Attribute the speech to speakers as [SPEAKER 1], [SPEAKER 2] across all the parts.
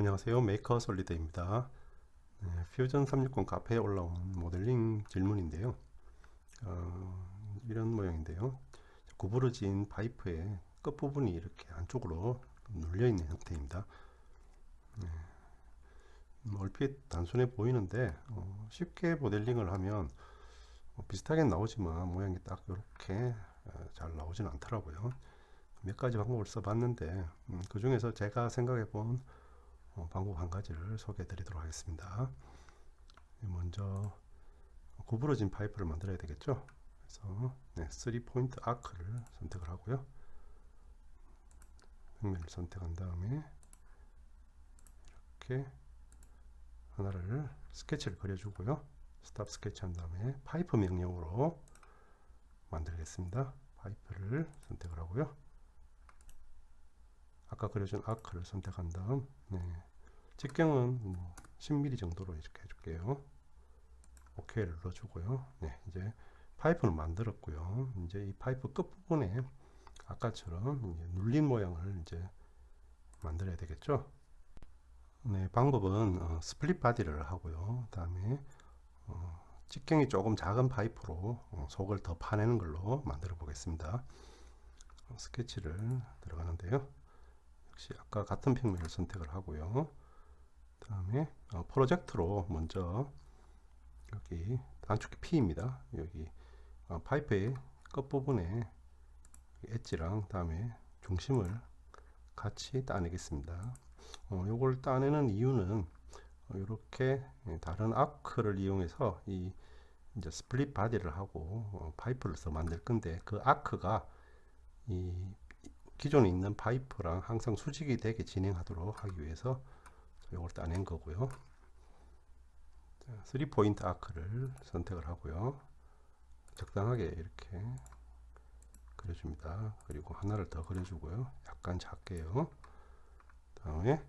[SPEAKER 1] 안녕하세요. 메이커 솔리드입니다. 네, 퓨전 360 카페에 올라온 모델링 질문인데요. 어, 이런 모양인데요. 구부러진 파이프의 끝부분이 이렇게 안쪽으로 눌려 있는 형태입니다. 네, 음, 얼핏 단순해 보이는데 어, 쉽게 모델링을 하면 어, 비슷하게 나오지만 모양이 딱 이렇게 어, 잘 나오지는 않더라고요. 몇 가지 방법을 써봤는데 음, 그 중에서 제가 생각해 본 어, 방법 한 가지를 소개해 드리도록 하겠습니다. 먼저 구부러진 파이프를 만들어야 되겠죠. 그래서 네, 3포인트 아크를 선택을 하고요. 평면을 선택한 다음에 이렇게 하나를 스케치를 그려주고요. 스탑 스케치 한 다음에 파이프 명령으로 만들겠습니다. 파이프를 선택을 하고요. 아까 그려준 아크를 선택한 다음 네. 직경은 뭐 10mm 정도로 이렇게 해줄게요. OK를 눌러주고요. 네, 이제 파이프를 만들었고요. 이제 이 파이프 끝부분에 아까처럼 눌린 모양을 이제 만들어야 되겠죠. 네, 방법은 어, 스플릿 바디를 하고요. 다음에 어, 직경이 조금 작은 파이프로 어, 속을 더 파내는 걸로 만들어 보겠습니다. 어, 스케치를 들어가는데요. 역시 아까 같은 평면을 선택을 하고요. 다음에 어, 프로젝트로 먼저 여기 단축키 P입니다. 여기 어, 파이프의 끝부분에 엣지랑 다음에 중심을 같이 따내겠습니다. 어, 요걸 따내는 이유는 어, 이렇게 다른 아크를 이용해서 이 이제 스플릿 바디를 하고 어, 파이프를 써 만들 건데 그 아크가 이 기존에 있는 파이프랑 항상 수직이 되게 진행하도록 하기 위해서 이걸 따낸 거고요. 3포인트 아크를 선택을 하고요. 적당하게 이렇게 그려줍니다. 그리고 하나를 더 그려주고요. 약간 작게요. 다음에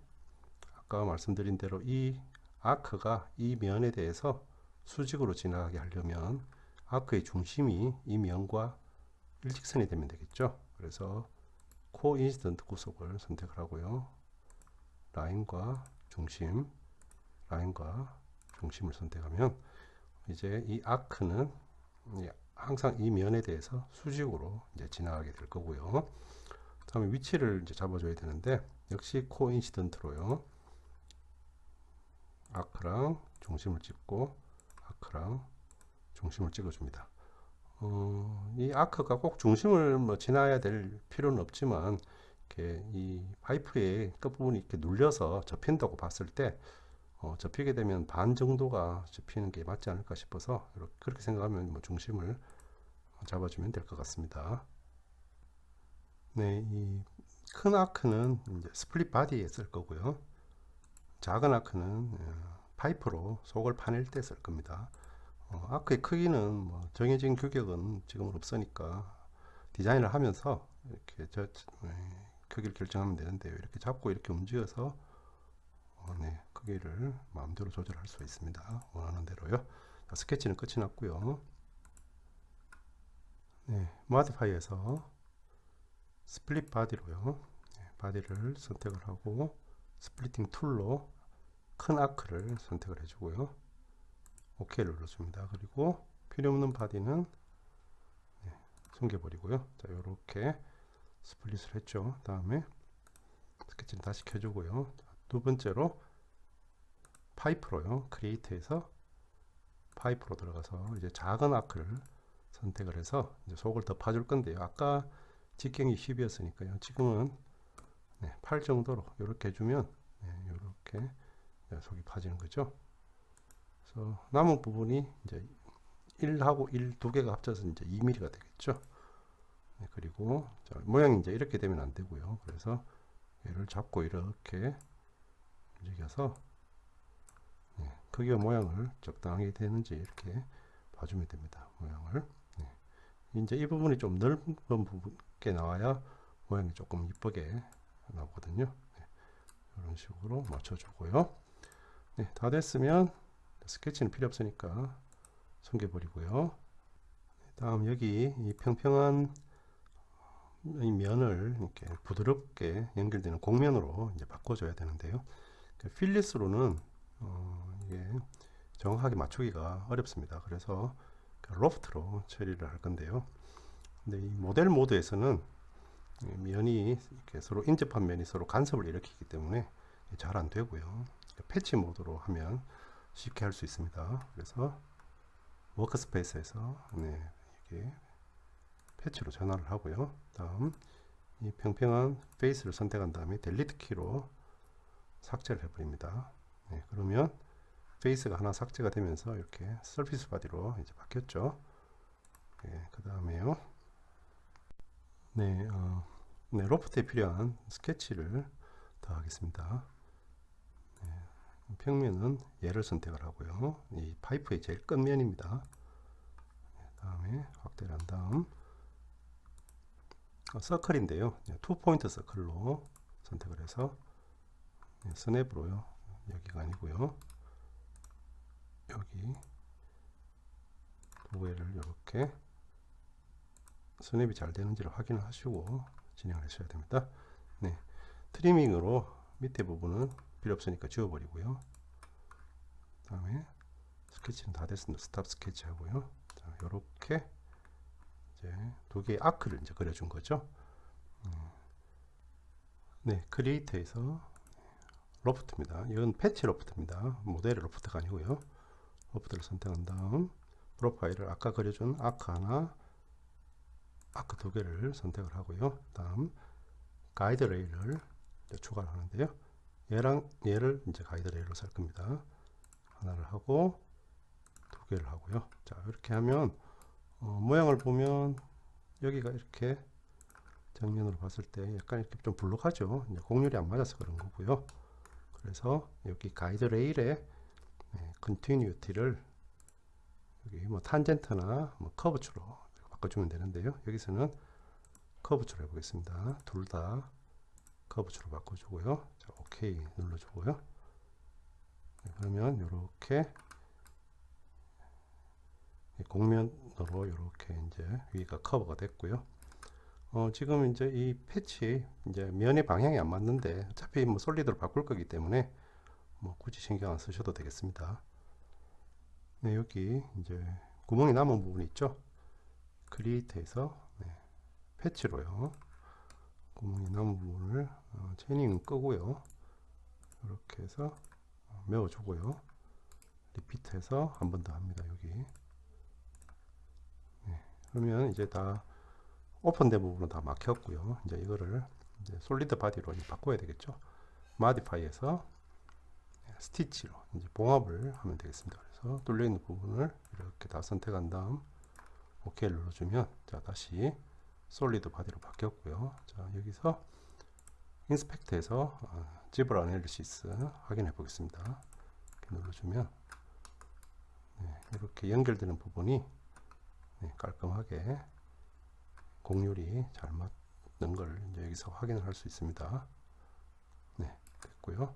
[SPEAKER 1] 아까 말씀드린 대로 이 아크가 이 면에 대해서 수직으로 지나가게 하려면 아크의 중심이 이 면과 일직선이 되면 되겠죠. 그래서 코 인시던트 구속을 선택을 하고요. 라인과 중심, 라인과 중심을 선택하면 이제 이 아크는 항상 이 면에 대해서 수직으로 이제 지나가게 될 거고요. 다음에 위치를 이제 잡아줘야 되는데 역시 코인시던트로요. 아크랑 중심을 찍고 아크랑 중심을 찍어줍니다. 어, 이 아크가 꼭 중심을 뭐 지나야 될 필요는 없지만 이렇게 이 파이프의 끝부분이 이렇게 눌려서 접힌다고 봤을 때 어, 접히게 되면 반 정도가 접히는 게 맞지 않을까 싶어서 이렇게 그렇게 생각하면 뭐 중심을 잡아주면 될 것 같습니다. 네, 이 큰 아크는 스플릿 바디에 쓸 거고요. 작은 아크는 어, 파이프로 속을 파낼 때 쓸 겁니다. 어, 아크의 크기는 뭐 정해진 규격은 지금은 없으니까 디자인을 하면서 이렇게 저, 네, 크기를 결정하면 되는데 이렇게 잡고 이렇게 움직여서 어, 네, 크기를 마음대로 조절할 수 있습니다. 원하는 대로요. 자, 스케치는 끝이 났고요. 네, 모디파이에서 스플릿 바디로요. 네, 바디를 선택을 하고 스플리팅 툴로 큰 아크를 선택을 해주고요. OK를 눌러줍니다. 그리고 필요 없는 바디는 네, 숨겨버리고요. 자, 이렇게 스플릿을 했죠. 다음에 스케치를 다시 켜주고요. 두 번째로 파이프로요. 크리에이트에서 파이프로 들어가서 이제 작은 아크를 선택을 해서 이제 속을 더 파줄 건데요. 아까 직경이 10이었으니까요. 지금은 네, 8 정도로 이렇게 해주면 네, 이렇게 속이 파지는 거죠. 그래서 남은 부분이 이제 1하고 1 두 개가 합쳐서 이제 2mm가 되겠죠. 네, 그리고 자, 모양이 이제 이렇게 되면 안 되고요. 그래서 얘를 잡고 이렇게 움직여서 네, 크기와 모양을 적당하게 되는지 이렇게 봐주면 됩니다. 모양을 네. 이제 이 부분이 좀 넓은 부분께 나와야 모양이 조금 이쁘게 나오거든요. 네, 이런 식으로 맞춰주고요. 네, 다 됐으면 스케치는 필요 없으니까 숨겨버리고요. 다음 여기 이 평평한 이 면을 이렇게 부드럽게 연결되는 곡면으로 이제 바꿔줘야 되는데요. 그 필리스로는 어, 이게 정확하게 맞추기가 어렵습니다. 그래서 그 로프트로 처리를 할 건데요. 근데 이 모델 모드에서는 이 면이 이렇게 서로 인접한 면이 서로 간섭을 일으키기 때문에 잘 안 되고요. 패치 모드로 하면 쉽게 할 수 있습니다. 그래서 워크스페이스에서 네, 이게 패치로 전환을 하고요. 다음 이 평평한 페이스를 선택한 다음에 델리트 키로 삭제를 해버립니다. 네, 그러면 페이스가 하나 삭제가 되면서 이렇게 서피스 바디로 이제 바뀌었죠. 네, 그 다음에요. 네, 어, 네, 로프트에 필요한 스케치를 더하겠습니다. 네, 평면은 얘를 선택을 하고요. 이 파이프의 제일 끝면입니다. 네, 다음에 확대를 한 다음 어, 서클인데요. 네, 투 포인트 서클로 선택을 해서 네, 스냅으로요. 여기가 아니고요. 여기 두 개를 이렇게 스냅이 잘 되는지를 확인을 하시고 진행을 하셔야 됩니다. 네, 트리밍으로 밑에 부분은 필요 없으니까 지워버리고요. 다음에 스케치는 다 됐습니다. 스탑 스케치 하고요. 자, 요렇게 이제 두 개의 아크를 이제 그려준 거죠. 음. 네, 크리에이터에서 로프트입니다. 이건 패치 로프트입니다. 모델의 로프트가 아니고요. 로프트를 선택한 다음 프로파일을 아까 그려준 아크 하나, 아크 두 개를 선택을 하고요. 다음 가이드 레일을 추가를 하는데요. 얘랑 얘를 이제 가이드 레일로 살 겁니다. 하나를 하고 두 개를 하고요. 자 이렇게 하면 어, 모양을 보면 여기가 이렇게 정면으로 봤을 때 약간 이렇게 좀. 이제 곡률이 안 맞아서 그런 거고요. 그래서 여기 가이드 레일에 네, 컨티뉴티를 여기 뭐 탄젠트나 뭐 커브추로 바꿔주면 되는데요. 여기서는 커브추로 해보겠습니다. 둘 다 커브추로 바꿔주고요. 자, 오케이 눌러주고요. 네, 그러면 이렇게 곡면으로 이렇게 이제 위가 커버가 됐고요. 어, 지금 이제 이 패치 이제 면의 방향이 안 맞는데 어차피 뭐 솔리드로 바꿀 거기 때문에 뭐 굳이 신경 안 쓰셔도 되겠습니다. 네, 여기 이제 구멍이 남은 부분 있죠? 크리에이트에서 네, 패치로요. 구멍이 남은 부분을 어, 체닝은 끄고요. 이렇게 해서 어, 메워주고요. 리피트해서 한 번 더 합니다. 여기. 네, 그러면 이제 다 오픈된 부분은 다 막혔고요. 이제 이거를 이제 솔리드 바디로 이제 바꿔야 되겠죠. 마디파이에서 스티치로 이제 봉합을 하면 되겠습니다. 그래서 뚫려 있는 부분을 이렇게 다 선택한 다음 OK를 눌러주면 자 다시 솔리드 바디로 바뀌었고요. 자 여기서 인스펙트에서 어, 지브라 아날리시스 확인해 보겠습니다. 눌러주면 네, 이렇게 연결되는 부분이 네, 깔끔하게 곡률이 잘 맞는 걸 이제 여기서 확인을 할 수 있습니다. 네, 됐고요.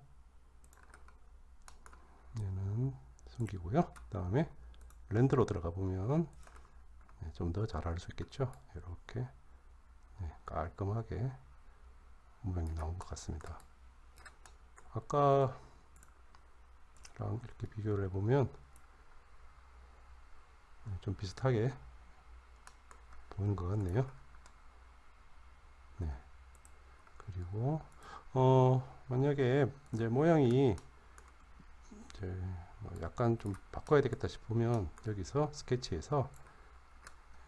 [SPEAKER 1] 얘는 숨기고요. 다음에 랜드로 들어가 보면 네, 좀더잘알수 있겠죠. 이렇게 네, 깔끔하게 모양이 나온 것 같습니다. 아까랑 이렇게 비교를 해보면 네, 좀 비슷하게 보이는 것 같네요. 네. 그리고 어 만약에 이제 모양이 이제 뭐 약간 좀 바꿔야 되겠다 싶으면 여기서 스케치에서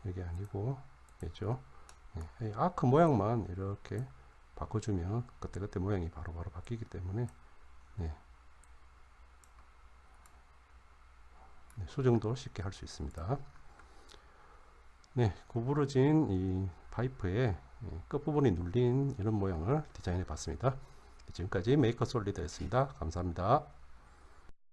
[SPEAKER 1] 여기 아니고 있죠. 네. 아크 모양만 이렇게 바꿔주면 그때그때 모양이 바로바로 바로 바뀌기 때문에 네. 네, 수정도 쉽게 할 수 있습니다. 네, 구부러진 이 파이프의 끝부분이 눌린 이런 모양을 디자인해 봤습니다. 지금까지 메이커 솔리드였습니다. 감사합니다.